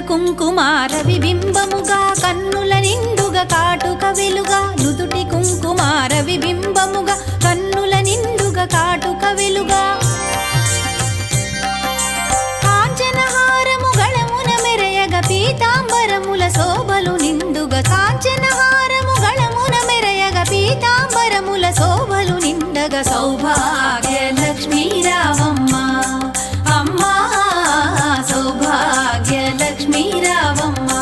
కుంకుమార విబింబముగా కన్నుల నిండుగా కాటుక వెలుగా లక్ష్మీ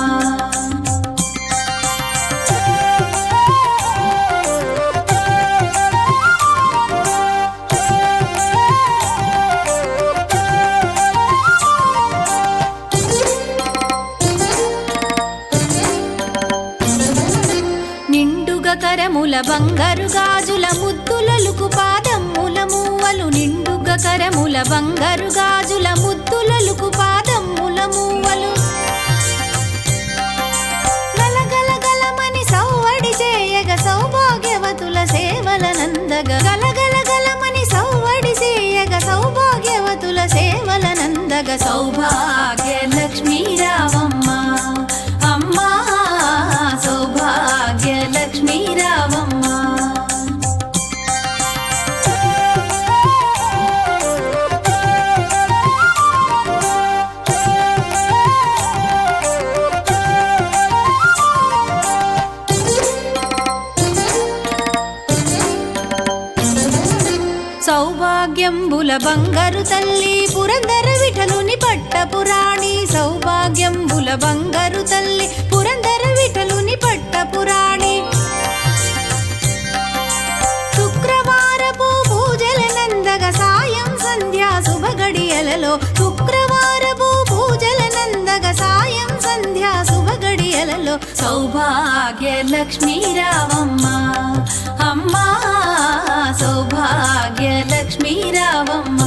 నిండుగా కరముల బంగారు గాజుల ముద్దులలుకు పాదమ్ముల మూవలు. నిండుగా కరముల బంగారు గాజుల ముద్దులలుకు పాదమ్ముల మూవలు. సౌభాగ్య సౌభాగ్యంబుల బంగారు తల్లి పురందర విఠలుని పట్టపురాణి సౌభాగ్యంబుల బంగారు తల్లి పురందర విఠలుని పట్టపురాణి శుక్రవారపు పూజల నందగ సాయం సంధ్యా శుభ గడియలలో శుక్రవారపు పూజల నందగ సాయం సంధ్యా శుభ గడియలలో సౌభాగ్య లక్ష్మీ రావమ్మ நீராவம்மா.